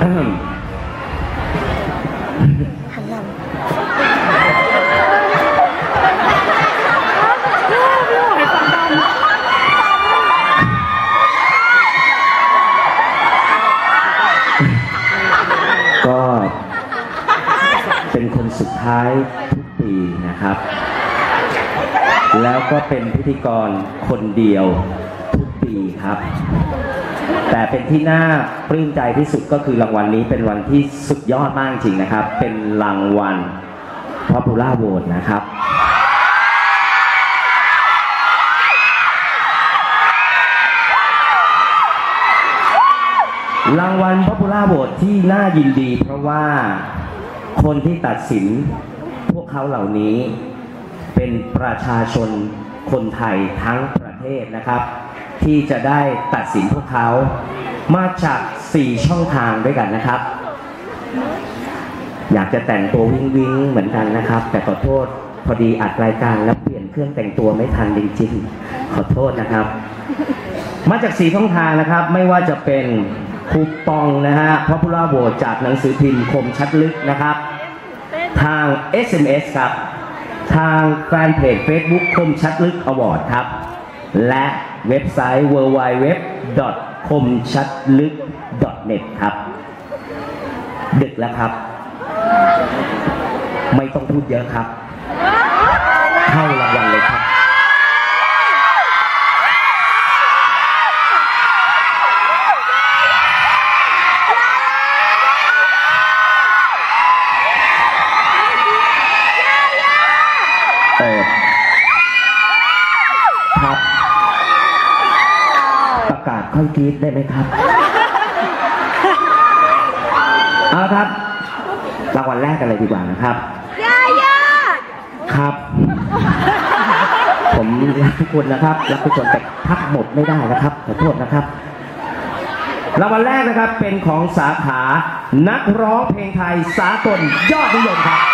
หันหลังก็เป็นคนสุดท้ายทุกปีนะครับ แล้วก็เป็นพิธีกรคนเดียวทุกปีครับ แต่เป็นที่น่าปลื้มใจที่สุดก็คือรางวัลนี้เป็นวันที่สุดยอดมากจริงนะครับ เป็นรางวัล Popular Vote นะครับรางวัล Popular Vote ที่น่ายินดี เพราะว่าคนที่ตัดสินพวกเขาเหล่านี้เป็นประชาชนคนไทยทั้งประเทศนะครับ ที่จะได้ตัดสินพวกเขา มาจาก 4 ช่องทางด้วยกันนะครับ อยากจะแต่งตัววิงวิงเหมือนกันนะครับ แต่ขอโทษพอดีอัดรายการแล้วเปลี่ยนเครื่องแต่งตัวไม่ทันจริงๆขอโทษนะครับ มาจากสีช่องทางนะครับไม่ว่าจะเป็นคูปองนะฮะ Popular Vote จากหนังสือพิมพ์คมชัดลึกนะครับ ทาง SMS ครับ ทางแฟนเพจ Facebook คมชัดลึกอวอร์ดครับ และเว็บไซต์ www คมชัดลึก net ครับ ดึกแล้วครับ ไม่ต้องพูดเยอะครับ เข้ารางวัลเลยครับเออ ค่อยกรีดได้ไหมครับ เอาครับ รางวัลแรกกันเลยดีกว่านะครับย่าย่าครับ ผมรักทุกคนนะครับ รักทุกคนแต่ทักหมดไม่ได้นะครับ ขอโทษนะครับ รางวัลแรกนะครับเป็นของสาขา นักร้องเพลงไทยสากลยอดนิยมครับ